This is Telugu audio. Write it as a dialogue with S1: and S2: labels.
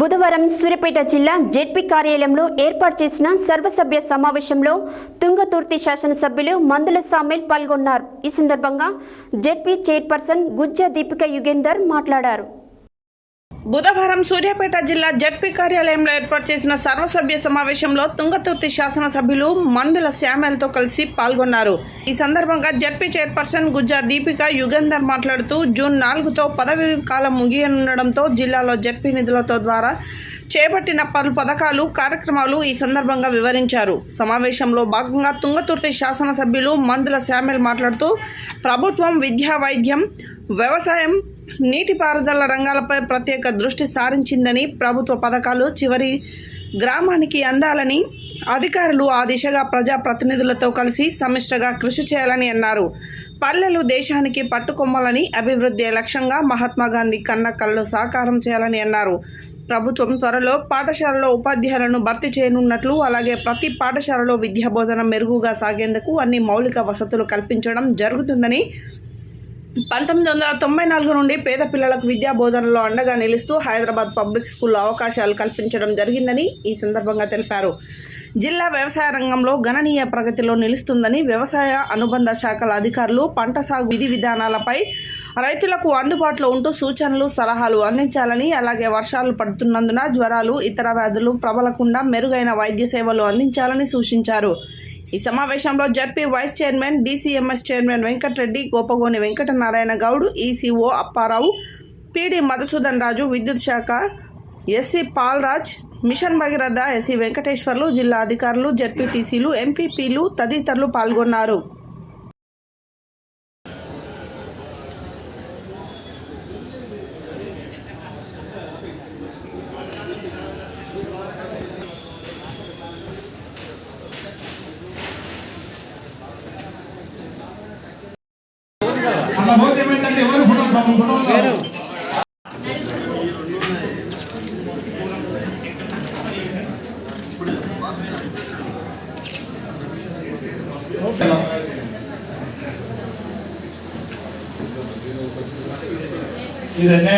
S1: బుధవారం సూర్యాపేట జిల్లా జెడ్పీ కార్యాలయంలో ఏర్పాటు చేసిన సర్వసభ్య సమావేశంలో తుంగతుర్తి శాసనసభ్యులు మందుల సామిల్ పాల్గొన్నారు. ఈ సందర్భంగా జెడ్పీ చైర్పర్సన్ గుజ్జ దీపిక యుగేందర్ మాట్లాడారు.
S2: బుధవారం సూర్యాపేట జిల్లా జడ్పీ కార్యాలయంలో ఏర్పాటు చేసిన సర్వసభ్య సమావేశంలో తుంగతుర్తి శాసనసభ్యులు మందుల శ్యామలతో కలిసి పాల్గొన్నారు. ఈ సందర్భంగా జడ్పీ చైర్పర్సన్ గుజ్జా దీపిక యుగంధర్ మాట్లాడుతూ జూన్ నాలుగుతో పదవి కాలం ముగియనుండడంతో జిల్లాలో జడ్పీ నిధులతో ద్వారా చేపట్టిన పలు పథకాలు కార్యక్రమాలు ఈ సందర్భంగా వివరించారు. సమావేశంలో భాగంగా తుంగతుర్తి శాసనసభ్యులు మందుల శ్యామల్ మాట్లాడుతూ ప్రభుత్వం విద్యా వైద్యం వ్యవసాయం నీటిపారుదల రంగాలపై ప్రత్యేక దృష్టి సారించిందని ప్రభుత్వ పథకాలు చివరి గ్రామానికి అందాలని అధికారులు ఆ దిశగా ప్రజాప్రతినిధులతో కలిసి సమిష్టిగా కృషి చేయాలని అన్నారు. పల్లెలు దేశానికి పట్టుకొమ్మాలని అభివృద్ధి లక్ష్యంగా మహాత్మా గాంధీ కన్న కళ్ళు సాకారం చేయాలని అన్నారు. ప్రభుత్వం త్వరలో పాఠశాలలో ఉపాధ్యాయులను భర్తీ చేయనున్నట్లు అలాగే ప్రతి పాఠశాలలో విద్యాబోధన మెరుగుగా సాగేందుకు అన్ని మౌలిక వసతులు కల్పించడం జరుగుతుందని పంతొమ్మిది వందల తొంభై నాలుగు నుండి పేద పిల్లలకు విద్యా బోధనలో అండగా నిలుస్తూ హైదరాబాద్ పబ్లిక్ స్కూల్లో అవకాశాలు కల్పించడం జరిగిందని ఈ సందర్భంగా తెలిపారు. జిల్లా వ్యవసాయ రంగంలో గణనీయ ప్రగతిలో నిలుస్తుందని వ్యవసాయ అనుబంధ శాఖల అధికారులు పంట సాగు విధి విధానాలపై రైతులకు అందుబాటులో ఉంటూ సూచనలు సలహాలు అందించాలని అలాగే వర్షాలు పడుతున్నందున జ్వరాలు ఇతర వ్యాధులు ప్రబలకుండా మెరుగైన వైద్య సేవలు అందించాలని సూచించారు. ఈ సమావేశంలో ZP vice chairman DCMS chairman Venkatareddy Gopagoni Venkatanarayana Goud CEO Apparao PD Madhusudan Raju విద్యుత్ శాఖ SE Palraj Mission Bhagiratha SE Venkateswarlu జిల్లా అధికారులు జడ్పీటీసీలు ఎంపీపీలు తదితరులు పాల్గొన్నారు.
S3: అలా పోతే ఏమైందంటే ఎవరు ఫోటో పాపం ఫోటోలు కావు. ఇదన్నే